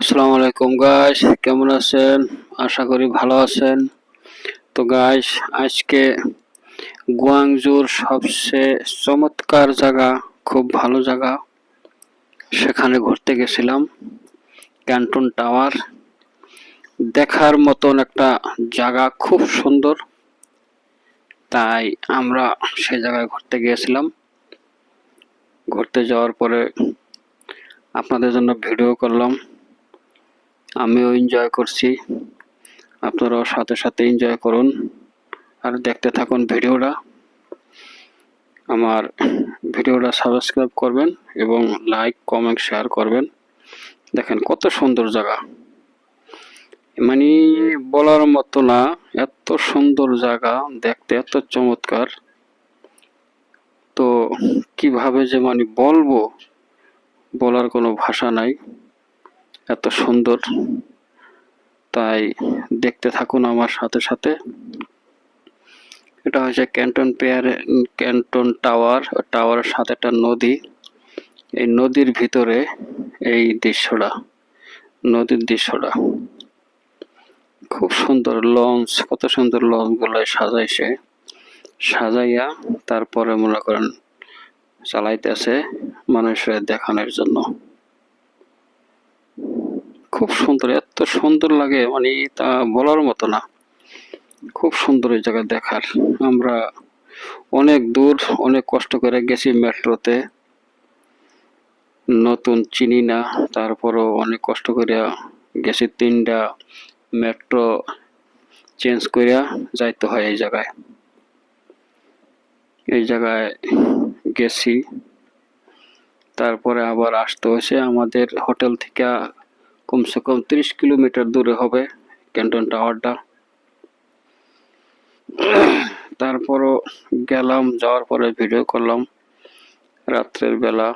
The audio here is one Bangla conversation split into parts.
আসসালামু আলাইকুম গাইস কেমন আছেন? আশা করি ভালো আছেন। তো গাইস আজকে গুয়াংজুর সবচেয়ে চমৎকার জায়গা, খুব ভালো জায়গা, সেখানে ঘুরতে গেছিলাম, ক্যান্টন টাওয়ার। দেখার মতন একটা জায়গা, খুব সুন্দর। তাই আমরা সেই জায়গায় ঘুরতে গিয়েছিলাম। ঘুরতে যাওয়ার পরে আপনাদের জন্য ভিডিও করলাম। আমিও এনজয় করছি। আপনারাও সাথে সাথে এনজয় করুন। আর দেখতে থাকুন ভিডিওটা। আমার ভিডিওটা সাবস্ক্রাইব করবেন এবং লাইক কমেন্ট শেয়ার করবেন। দেখেন কত সুন্দর জায়গা। মানে বলার মতো না, এত সুন্দর জায়গা, দেখতে এত চমৎকার। তো কীভাবে যে মানে বলব, বলার কোনো ভাষা নাই। এত সুন্দর। তাই দেখতে থাকুন আমার সাথে সাথে। এটা হচ্ছে ক্যান্টন পেয়ার, ক্যান্টন টাওয়ার। টাওয়ারের সাথে একটা নদী। এই নদীর ভিতরে এই দৃশ্যটা, নদীর দৃশ্যটা। খুব সুন্দর লঞ্চ, কত সুন্দর লঞ্চগুলো সাজাইছে। সাজাইয়া তারপরে মনে করেন চালাইতেছে মানুষের দেখানোর জন্য। খুব সুন্দর, এত সুন্দর লাগে মানে তা বলার মতো না। খুব সুন্দর এই জায়গা দেখার। আমরা অনেক দূর, অনেক কষ্ট করে গেছি মেট্রোতে। নতুন চিনি না, তারপরও অনেক কষ্ট করে গেছি তিনটা মেট্রো চেঞ্জ করিয়া যাইতে হয় এই জায়গায়। এই জায়গায় গেছি। তারপরে আবার আসতে হয়েছে আমাদের হোটেল থেকে কমসে কম তিরিশ কিলোমিটার দূরে হবে ক্যান্টন টাওয়ারটা। তারপরও গেলাম, যাওয়ার পরে ভিডিও করলাম। রাত্রের বেলা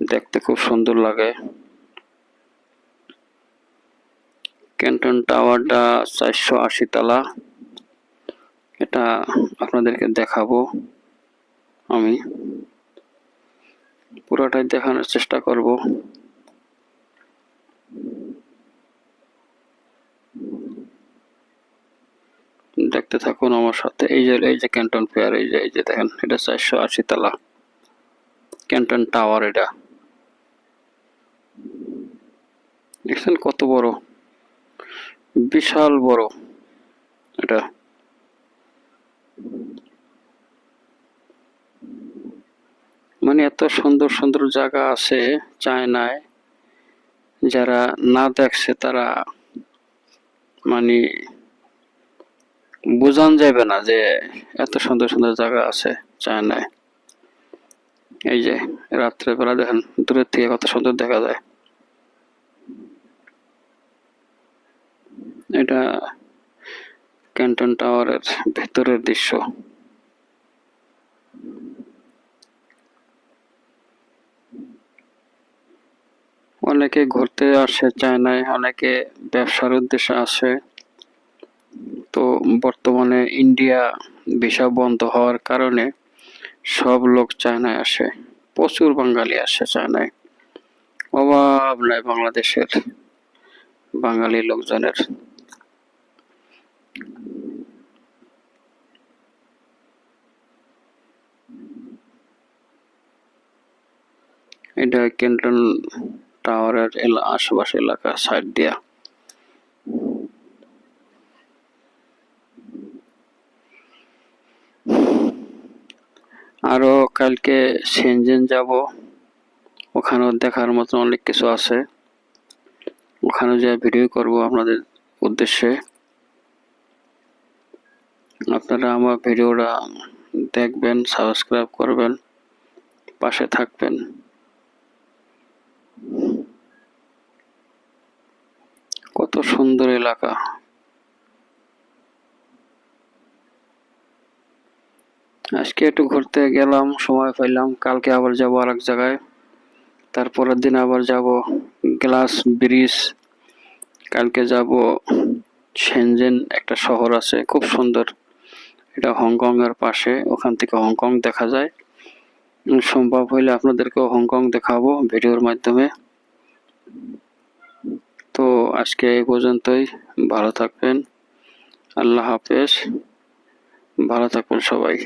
দেখতে খুব সুন্দর লাগে। ক্যান্টন টাওয়ারটা চারশো আশি তলা। এটা আপনাদেরকে দেখাবো আমি। পুরোটাই দেখানোর চেষ্টা করব। দেখতে থাকুন আমার সাথে। এই যে এই যে ক্যান্টন ফেয়ার এই যে এই যে দেখেন, এটা চারশো আশি তালা। ক্যান্টন টাওয়ার এটা। দেখছেন কত বড়? বিশাল বড় এটা। মানে এত সুন্দর সুন্দর জায়গা আছে চায়নায়। যারা না দেখছে তারা মানে বোঝান যাবে না যে এত সুন্দর সুন্দর জায়গা আছে চায়নায়। এই যে রাত্রেবেলা দেখেন, দূরের থেকে কত সুন্দর দেখা যায়। এটা ক্যান্টন টাওয়ারের ভেতরের দৃশ্য। অনেকে ঘুরতে আসে চায়নায়, অনেকে ব্যবসার উদ্দেশ্যে আসে। তো বর্তমানে ইন্ডিয়া ভিসা বন্ধ হওয়ার কারণে সব লোক চায়নায় আসে। প্রচুর বাঙালি আসে চায়নায়। অভাব নাই বাংলাদেশের বাঙালি লোকজনের। এটা কেন্টন টাওয়ারের আশেপাশে এলাকা সাইড দিয়া। আরও কালকে সেনজেন যাব। ওখানেও দেখার মতো অনেক কিছু আছে। ওখানে যা ভিডিও করব আপনাদের উদ্দেশ্যে। আপনারা আমার ভিডিওটা দেখবেন সাবস্ক্রাইব করবেন, পাশে থাকবেন। কত সুন্দর এলাকা। আজকে একটু ঘুরতে গেলাম, সময় পাইলাম, কালকে আবার যাব আর এক জায়গায়। তারপরের দিন আবার যাব গ্লাস ব্রিজ, কালকে যাব সেনজেন একটা শহর আছে, খুব সুন্দর। এটা হংকং এর পাশে, ওখান থেকে হংকং দেখা যায়। সম্ভব হইলে আপনাদেরকেও হংকং দেখাবো ভিডিওর মাধ্যমে। তো আজকে এই পর্যন্তই, ভালো থাকবেন, আল্লাহ হাফেজ। ভালো থাকুন সবাই।